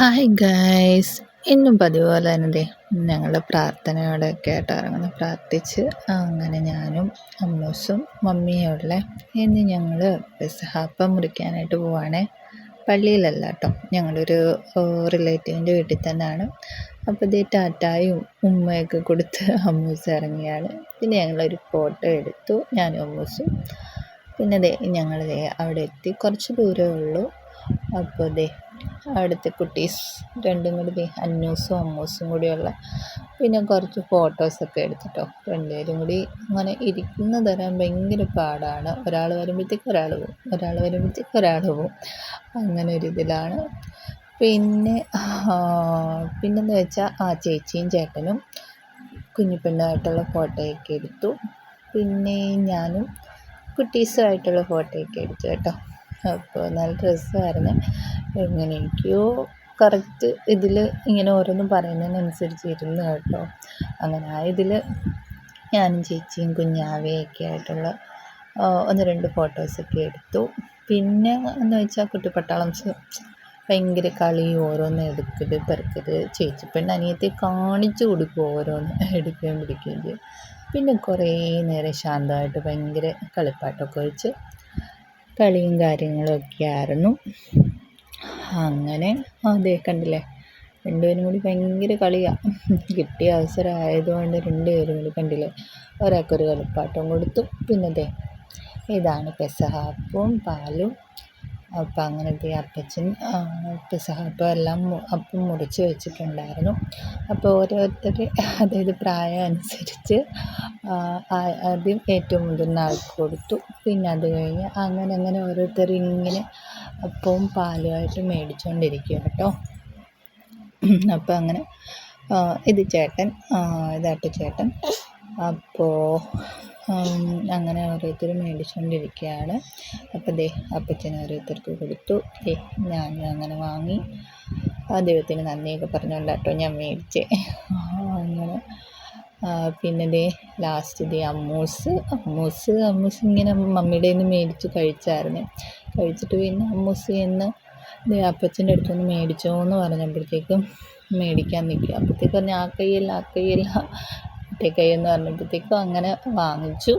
Hi guys ഇന്നും പതിപോലെ തന്നെ ദേ ഞങ്ങളുടെ പ്രാർത്ഥനയോടെ ആയിട്ട് ഇറങ്ങുന്നു. പ്രാർത്ഥിച്ച് അങ്ങനെ ഞാനും അമ്മൂസും മമ്മിയുള്ള ഇനി ഞങ്ങൾ പെസഹാപ്പം മുറിക്കാനായിട്ട് പോവാണേ. പള്ളിയിലല്ല കേട്ടോ. ഞങ്ങളൊരു റിലേറ്റീവിന്റെ വീട്ടിൽ തന്നെയാണ്. അപ്പോൾ ഇതേ ടാറ്റായും ഉമ്മയൊക്കെ കൊടുത്ത് അമ്മൂസ് ഇറങ്ങിയാണ്. പിന്നെ ഞങ്ങളൊരു ഫോട്ടോ എടുത്തു ഞാനും അമ്മൂസും. പിന്നെ ദേ ഞങ്ങൾ അവിടെ എത്തി. കുറച്ച് ദൂരമേ ഉള്ളൂ. അപ്പോൾ ദേ അവിടുത്തെ കുട്ടീസ് രണ്ടും കൂടി ദേ അന്നൂസും അമ്മൂസും കൂടിയുള്ള പിന്നെ കുറച്ച് ഫോട്ടോസൊക്കെ എടുത്തിട്ടോ. രണ്ടുപേരും കൂടി അങ്ങനെ ഇരിക്കുന്ന തരാൻ ഭയങ്കര പാടാണ്. ഒരാൾ വരുമ്പോഴത്തേക്ക് ഒരാൾ പോവും. ഒരാൾ വരുമ്പോഴത്തേക്ക് ഒരാൾ പോവും. അങ്ങനെ ഒരു ഇതിലാണ്. പിന്നെ പിന്നെന്ന് വെച്ചാൽ ആ ചേച്ചിയും ചേട്ടനും കുഞ്ഞിപ്പെണ്ണുമായിട്ടുള്ള ഫോട്ടോയൊക്കെ എടുത്തു. പിന്നെ ഞാനും കുട്ടീസുമായിട്ടുള്ള ഫോട്ടോയൊക്കെ എടുത്തു കേട്ടോ. അപ്പോൾ നല്ല രസമായിരുന്നു. എങ്ങനെയൊക്കെയോ കറക്റ്റ് ഇതിൽ ഇങ്ങനെ ഓരോന്നും പറയുന്നതിനനുസരിച്ച് ഇരുന്ന് കേട്ടോ. അങ്ങനെ ആ ഇതിൽ ഞാനും ചേച്ചിയും കുഞ്ഞാവയൊക്കെ ആയിട്ടുള്ള ഒന്ന് രണ്ട് ഫോട്ടോസൊക്കെ എടുത്തു. പിന്നെ എന്ന് വെച്ചാൽ കുട്ടിപ്പട്ടാളം ഭയങ്കര കളി ഓരോന്ന് എടുക്കൽ പെറുക്കൽ ചേച്ചി പെണ്ണ് അനിയത്തെ കാണിച്ചു കൊടുക്കും ഓരോന്ന് എടുക്കുകയും പിടിക്കുകയും ചെയ്യും. പിന്നെ കുറേ നേരം ശാന്തമായിട്ട് ഭയങ്കര കളിപ്പാട്ടൊക്കെ വെച്ച് കളിയും കാര്യങ്ങളൊക്കെ ആയിരുന്നു അങ്ങനെ അതേ കണ്ടില്ലേ രണ്ടുപേരും കൂടി ഭയങ്കര കളിയാണ് കിട്ടിയ അവസരം ആയതുകൊണ്ട് രണ്ടുപേരും കൂടി കണ്ടില്ലേ ഒരാൾക്കൊരു കളിപ്പാട്ടം കൊടുത്തു. പിന്നെ ദേ ഇതാണ് പെസഹാപ്പും പാലും. അപ്പം അങ്ങനത്തെ അപ്പച്ചൻ പെസഹാപ്പം എല്ലാം അപ്പം മുറിച്ച് വെച്ചിട്ടുണ്ടായിരുന്നു. അപ്പോൾ ഓരോരുത്തർ അതായത് പ്രായം അനുസരിച്ച് ആദ്യം ഏറ്റവും മുതിർന്ന ആൾക്ക് കൊടുത്തു. പിന്നെ അത് കഴിഞ്ഞ് അങ്ങനെ അങ്ങനെ ഓരോരുത്തർ ഇങ്ങനെ അപ്പവും പാലുമായിട്ട് മേടിച്ചുകൊണ്ടിരിക്കും കേട്ടോ അപ്പം അങ്ങനെ ഇത് ചേട്ടൻ ഇതാട്ടോ ചേട്ടൻ. അപ്പോൾ അങ്ങനെ ഓരോരുത്തർ മേടിച്ചുകൊണ്ടിരിക്കുകയാണ് അപ്പോൾ ദേ അപ്പച്ചൻ ഓരോരുത്തർക്ക് കൊടുത്തു. ദേ ഞാൻ അങ്ങനെ വാങ്ങി. ആ ദൈവത്തിന് നന്ദിയൊക്കെ പറഞ്ഞുകൊണ്ടാട്ടോ ഞാൻ മേടിച്ചേ. അങ്ങനെ. പിന്നെ ദേ ലാസ്റ്റ് ദേ അമ്മൂസ്. അമ്മൂസ് അമ്മൂസ് ഇങ്ങനെ മമ്മിയുടെ നിന്ന് മേടിച്ച് കഴിച്ചായിരുന്നു. കഴിച്ചിട്ട് പിന്നെ അമ്മൂസ് എന്ന് ദേ അപ്പച്ചന്റെ അടുത്തുനിന്ന് മേടിച്ചോ എന്ന് പറഞ്ഞപ്പോഴത്തേക്കും മേടിക്കാൻ നിൽക്കുക അപ്പോഴത്തേക്ക് പറഞ്ഞു ആ കൈയല്ല ആ കൈയല്ല മറ്റേ കൈ എന്ന് പറഞ്ഞപ്പോഴത്തേക്കും അങ്ങനെ വാങ്ങിച്ചു.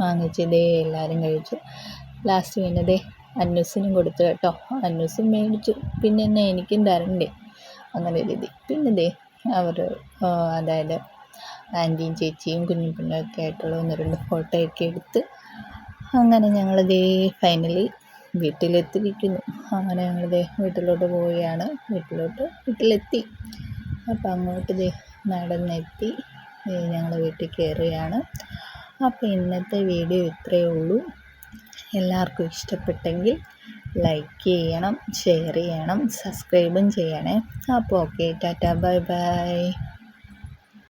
വാങ്ങിച്ച് ദേ എല്ലാവരും കഴിച്ചു. ലാസ്റ്റ് പിന്നെ ദേ അന്നൂസിനും കൊടുത്തു കേട്ടോ. അന്നൂസും മേടിച്ചു. പിന്നെ എന്നെ എനിക്കും തരണ്ടേ? അങ്ങനെ രീതി പിന്നെ ദേ അവർ അതായത് ആന്റിയും ചേച്ചിയും കുഞ്ഞു ഒക്കെ ആയിട്ടുള്ള ഒന്ന് രണ്ട് ഫോട്ടോയൊക്കെ എടുത്ത് അങ്ങനെ ഞങ്ങൾ ദേ ഫൈനലി വീട്ടിലെത്തിയിരിക്കുന്നു. അങ്ങനെ ഞങ്ങൾ ദേ വീട്ടിലോട്ട് പോവുകയാണ്. വീട്ടിലോട്ട് വീട്ടിലെത്തി. അപ്പം അങ്ങോട്ട് ദേ നടന്നെത്തി. ഞങ്ങൾ വീട്ടിൽ കയറുകയാണ് അപ്പോൾ ഇന്നത്തെ വീഡിയോ ഇത്രയേ ഉള്ളൂ. എല്ലാവർക്കും ഇഷ്ടപ്പെട്ടെങ്കിൽ ലൈക്ക് ചെയ്യണം ഷെയർ ചെയ്യണം സബ്സ്ക്രൈബും ചെയ്യണേ. അപ്പോൾ ഓക്കെ ടാറ്റ ബൈ ബൈ